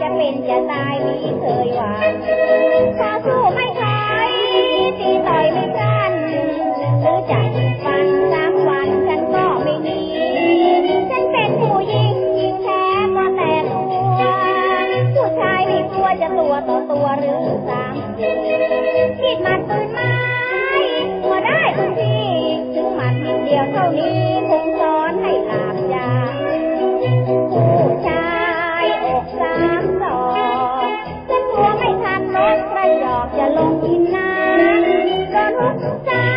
จะเป็นจะตายมีเคยหวา เดียวเท่านี้คงสอนให้หลาบยาผู้ชายอกสามศอกฉันกลัวไม่ทันรถกระยอกจะลงกินน้ำโดนหุกซ้าย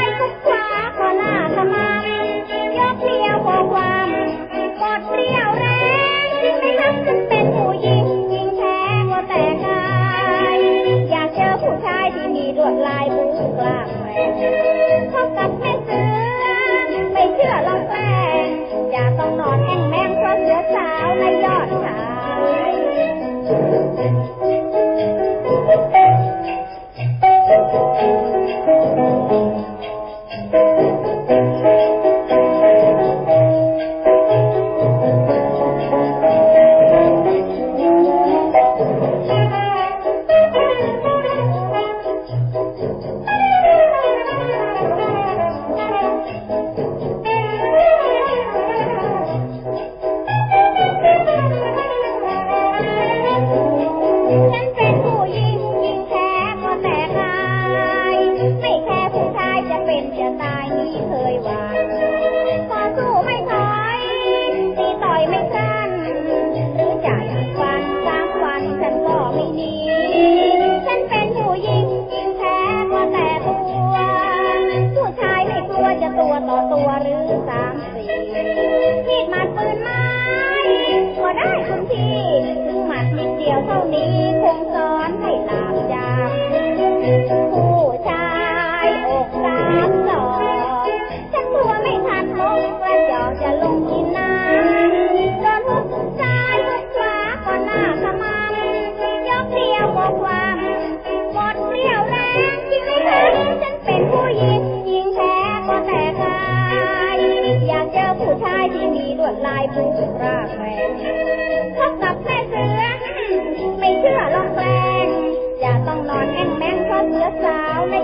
ต้องนอนแอ่งแมงเพราะเสือสาวในยอด นจะตายนี่เคยหวานขอสู้ไม่ถอยตีต่อยไม่กลั้นหรือจะฟันสามวันฉันก็ไม่หนีฉันเป็นผู้หญิงหญิงแท้ก็แต่ตัวผู้ชายไม่กลัวจะตัวต่อตัวหรือสามสี่มีดหมัดปืนไม้ก็ได้ทุกทีถึงหมัดนิดเดียวเท่านี้ ลายผู้ราแรงพบกับแม่เสือ ไม่เชื่อลองแปลงอย่าต้องนอนแอ่งแมงเพราะเสือสาวไม่